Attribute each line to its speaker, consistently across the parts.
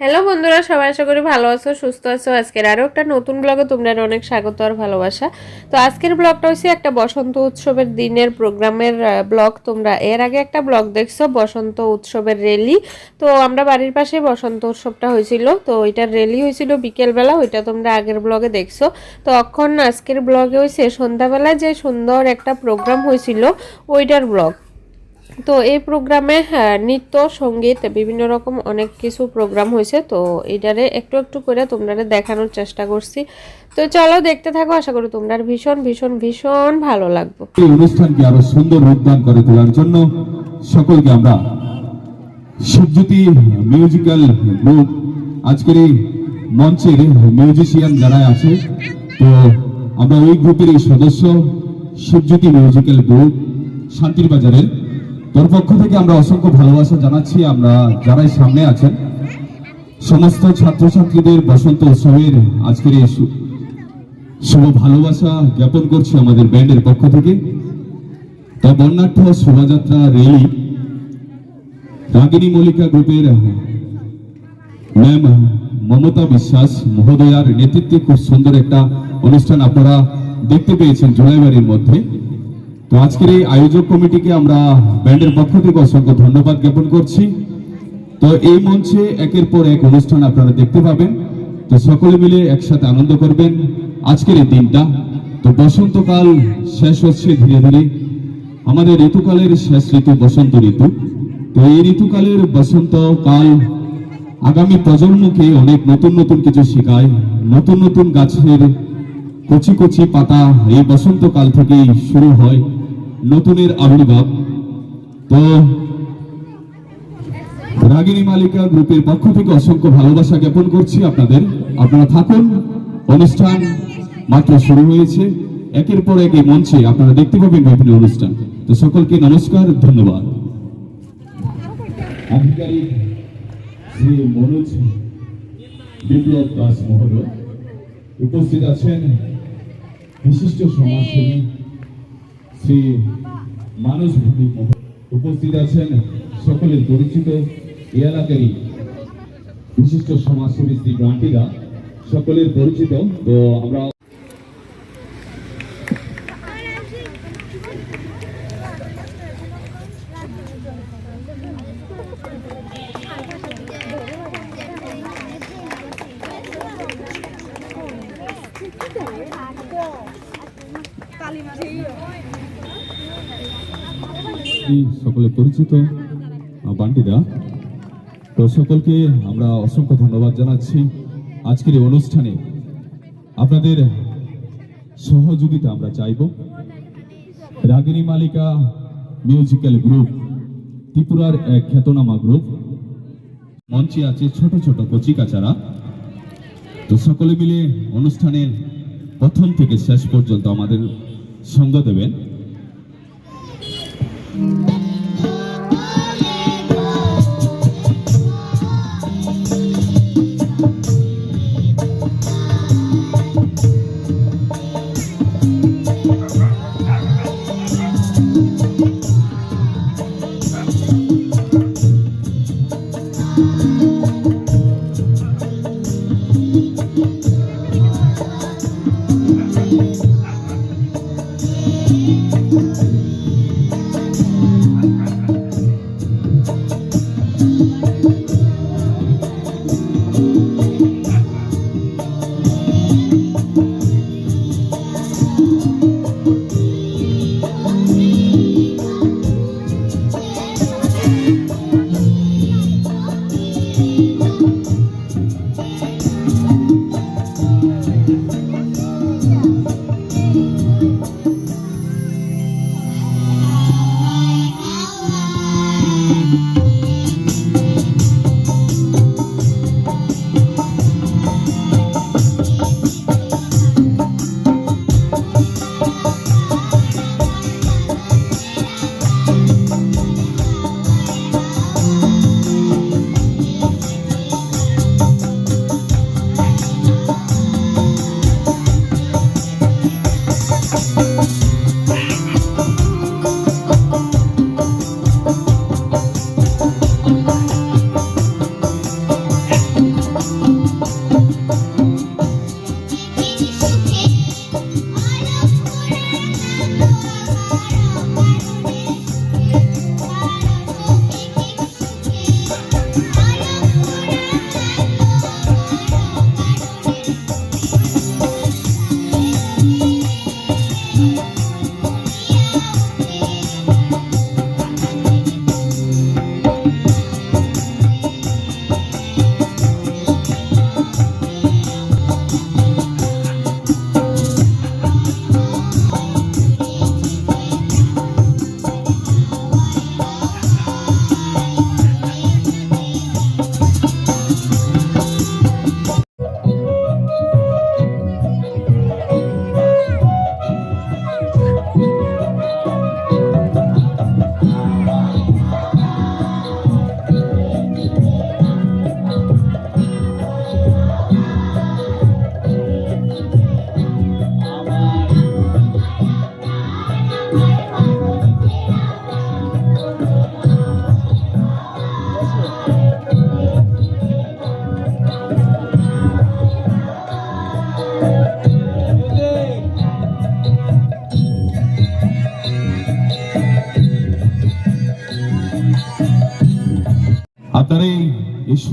Speaker 1: Hello বন্ধুরা, সবাই আশা করি ভালো আছো, সুস্থ আছো। আজকের আরও একটা নতুন ব্লগে তোমরা অনেক স্বাগত আর ভালোবাসা। তো আজকের ব্লগটা হচ্ছে একটা বসন্ত উৎসবের দিনের প্রোগ্রামের ব্লগ। তোমরা এর আগে একটা ব্লগ দেখছ, বসন্ত উৎসবের রেলি তো আমরা বাড়ির পাশে বসন্ত উৎসবটা হয়েছিল, তো ওইটার রেলি হয়েছিল বিকেলবেলা, ওইটা তোমরা আগের ব্লগে দেখছ। তো অক্ষণ আজকের ব্লগে হয়েছে সন্ধ্যাবেলায় যে সুন্দর একটা প্রোগ্রাম হয়েছিল, ওইটার ব্লগ। তো এই প্রোগ্রামে হ্যাঁ, নৃত্য সংগীত বিভিন্ন রকম অনেক কিছু প্রোগ্রাম হয়েছে। তো এটারে একটু একটু করে তোমরা দেখানোর চেষ্টা করছি। তো চলো দেখতে থাকো আশা করি তোমরা ভীষণ ভীষণ ভীষণ ভালো লাগবে।
Speaker 2: এই অনুষ্ঠানকে আরও সুন্দর রূপদান করে তোলার জন্য সকলকে আমরা শিবজ্যোতি মিউজিক্যাল গ্রুপ আজকের এই মঞ্চের মিউজিশিয়ান যারা আছে তো আমরা ওই গ্রুপের সদস্য শিবজ্যোতি মিউজিক্যাল গ্রুপ শান্তির বাজারের তোর পক্ষ থেকে আমরা অসংখ্য ভালোবাসা জানাচ্ছি, আমরা যারাই সামনে আছেন। সমস্ত ছাত্রছাত্রীদের বসন্ত উৎসবের আজকের এই শুভ ভালোবাসা জ্ঞাপন করছি আমাদের ব্যান্ডের পক্ষ থেকে। তা বর্ণাঢ্য শোভাযাত্রা রেলি রাগিনী মল্লিকা গ্রুপের ম্যাম মমতা বিশ্বাস মহোদয়ার নেতৃত্বে খুব সুন্দর একটা অনুষ্ঠান আপনারা দেখতে পেয়েছেন জুলাইবাড়ির মধ্যে। তো আজকের এই আয়োজক কমিটিকে আমরা ব্যান্ডের পক্ষ থেকে অসংখ্য ধন্যবাদ জ্ঞাপন করছি। তো এই মঞ্চে একের পর এক অনুষ্ঠান আপনারা দেখতে পাবেন। তো সকলে মিলে একসাথে আনন্দ করবেন আজকের এই দিনটা। তো বসন্তকাল শেষ হচ্ছে ধীরে ধীরে। আমাদের ঋতুকালের শেষ ঋতু বসন্ত ঋতু। তো এই ঋতুকালের বসন্তকাল আগামী প্রজন্মকে অনেক নতুন নতুন কিছু শেখায়। নতুন নতুন গাছের কচি কচি পাতা এই বসন্তকাল থেকেই শুরু হয়। নতুনের আবির্ভাব। তো রাগিনী মালিকা গ্রুপের পক্ষ থেকে অসংখ্য ভালোবাসা জ্ঞাপন করছি আপনাদের। আপনারা থাকুন, অনুষ্ঠান মাত্র শুরু হয়েছে। একের পর এক এই মঞ্চে আপনারা দেখতে পাবেন বিভিন্ন অনুষ্ঠান। তো সকলকে নমস্কার, ধন্যবাদ। বিপ্লব দাস মহোদয় উপস্থিত আছেন, বিশিষ্ট সমাজসেবী শ্রী মানুষ ভূমি উপস্থিত আছেন সকলের পরিচিত। এলাকারই বিশিষ্ট সমাজসেবী শ্রী গ্রান্টিরা সকলের পরিচিত। তো আমরা সকলে পরিচিত বান্ডিরা তো সকলকে আমরা অসংখ্য ধন্যবাদ জানাচ্ছি আজকের এই অনুষ্ঠানে। আপনাদের সহযোগিতা আমরা চাইব। রাগিনী মালিকা মিউজিক্যাল গ্রুপ ত্রিপুরার এক খ্যাতনামা গ্রুপ মঞ্চে আছে ছোট ছোট কচি কাচারা তো সকলে মিলে অনুষ্ঠানের প্রথম থেকে শেষ পর্যন্ত আমাদের সঙ্গ দেবেন। এই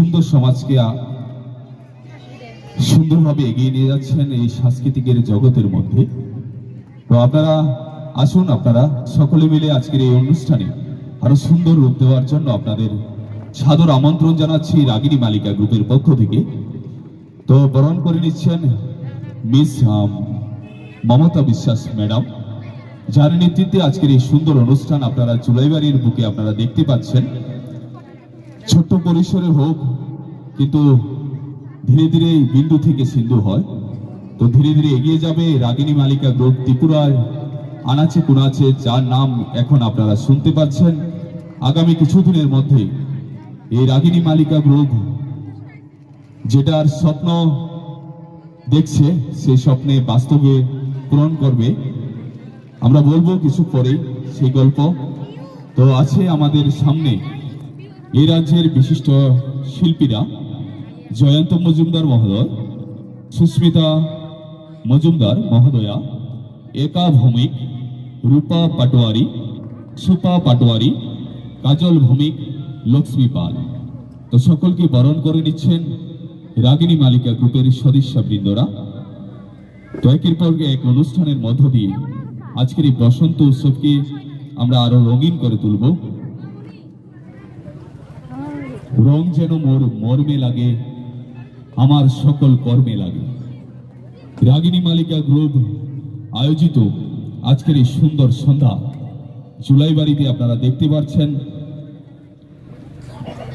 Speaker 2: সুন্দর সমাজকে সুন্দরভাবে এগিয়ে নিয়ে যাচ্ছেন এই সাংস্কৃতিকের জগতের মধ্যে। তো আপনারা আসুন, আপনারা সকলে মিলে আজকের এই অনুষ্ঠানে আরও সুন্দর রূপ দেওয়ার জন্য আপনাদের সাদর আমন্ত্রণ জানাচ্ছি রাগিনী মালিকা গ্রুপের পক্ষ থেকে। তো বরণ করে নিচ্ছেন মিস মমতা বিশ্বাস ম্যাডাম, যার নেতৃত্বে আজকের এই সুন্দর অনুষ্ঠান আপনারা জুলাইবাড়ির বুকে আপনারা দেখতে পাচ্ছেন। ছোট্ট পরিসরে হোক, কিন্তু ধীরে ধীরে বিন্দু থেকে সিন্ধু হয়। তো ধীরে ধীরে এগিয়ে যাবে রাগিনী মালিকা গ্রুপ ত্রিপুরায়। আনাচে কুনাচে যার নাম এখন আপনারা শুনতে পাচ্ছেন। আগামী কিছুদিনের মধ্যে এই রাগিনী মালিকা গ্রুপ যেটার স্বপ্ন দেখছে সেই স্বপ্নে বাস্তবে পূরণ করবে। আমরা বলব কিছু পরে সেই গল্প। তো আছে আমাদের সামনে এই রাজ্যের বিশিষ্ট শিল্পীরা জয়ন্ত মজুমদার মহোদয়, সুস্মিতা মজুমদার মহোদয়া, একা ভৌমিক রূপা পাটোয়ারি, সুপা পাটোয়ারি, কাজল ভৌমিক, লক্ষ্মী পাল। তো সকলকে বরণ করে নিচ্ছেন রাগিনী মালিকা গ্রুপের সদস্যবৃন্দরা। তো একের পর এক অনুষ্ঠানের মধ্য দিয়ে আজকের এই বসন্ত উৎসবকে আমরা আরও রঙিন করে তুলব। রং যেন মোর মর্মে লাগে, আমার সকল কর্মে লাগে। রাগিনী মালিকা গ্রুপ আয়োজিত আজকের এই সুন্দর সন্ধ্যা জুলাই বাড়িতে আপনারা দেখতে পাচ্ছেন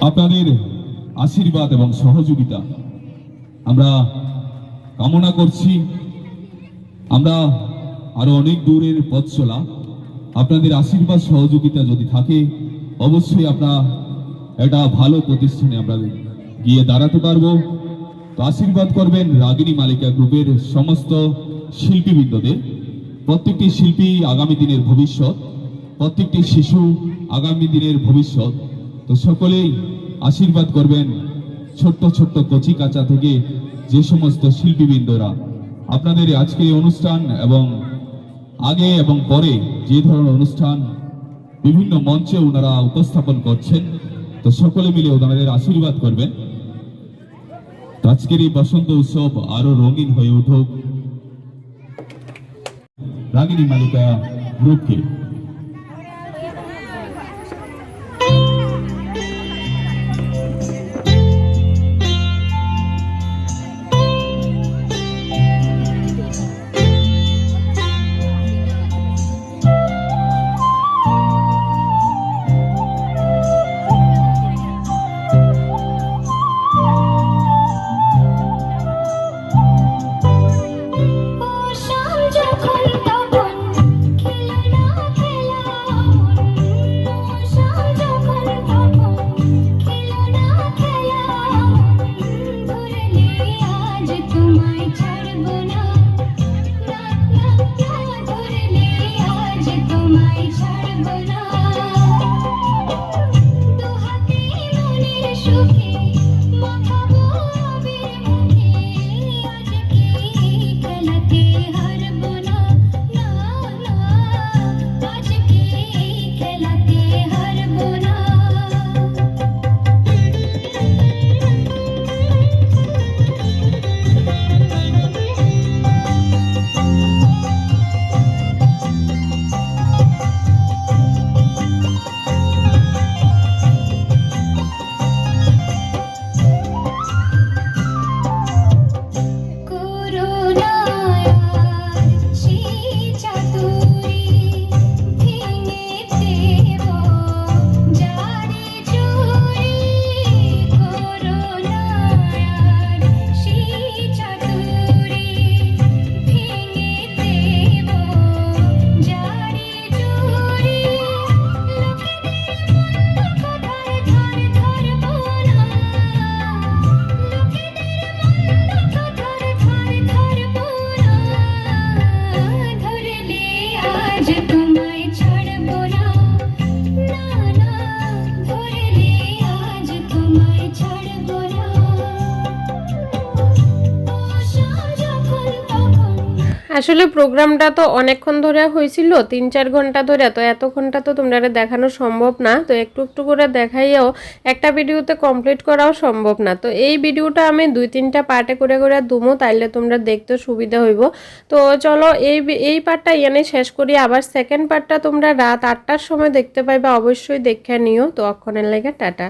Speaker 2: আপনাদের আশীর্বাদ এবং সহযোগিতা আমরা কামনা করছি। আমরা আরও অনেক দূরের পথ চলা। আপনাদের আশীর্বাদ, সহযোগিতা যদি থাকে, অবশ্যই আপনারা একটা ভালো প্রতিষ্ঠানে আমরা গিয়ে দাঁড়াতে পারব। তো আশীর্বাদ করবেন রাগিনী মালিকা গ্রুপের সমস্ত শিল্পীবৃন্দদের। প্রত্যেকটি শিল্পী আগামী দিনের ভবিষ্যৎ, প্রত্যেকটি শিশু আগামী দিনের ভবিষ্যৎ। তো সকলেই আশীর্বাদ করবেন ছোট্ট ছোট্ট কচি কাঁচা থেকে যে সমস্ত শিল্পীবৃন্দরা। আপনাদের আজকের অনুষ্ঠান এবং আগে এবং পরে যে ধরনের অনুষ্ঠান বিভিন্ন মঞ্চে ওনারা উপস্থাপন করছেন তো সকলে মিলে ওনাদের আশীর্বাদ করবেন। আজকের এই বসন্ত উৎসব আরও রঙিন হয়ে উঠুক। রাগিনী মালিকা গ্রুপকে
Speaker 1: আসলে প্রোগ্রামটা তো অনেকক্ষণ ধরে হয়েছিল তিন চার ঘণ্টা ধরে, তো এত ঘণ্টা তো তোমরা দেখানো সম্ভব না। তো একটু একটু করে দেখাইও একটা ভিডিওতে কমপ্লিট করাও সম্ভব না। তো এই ভিডিওটা আমি দুই, তিনটা পার্টে করে করে দুমো, তাইলে তোমরা দেখতে সুবিধা হইব। তো চলো এই এই পার্টটা এনে শেষ করি। আবার সেকেন্ড পার্টটা তোমরা রাত আটটার সময় দেখতে পাইবা, অবশ্যই দেখে নিও। তো অক্ষণের লেগে টাটা।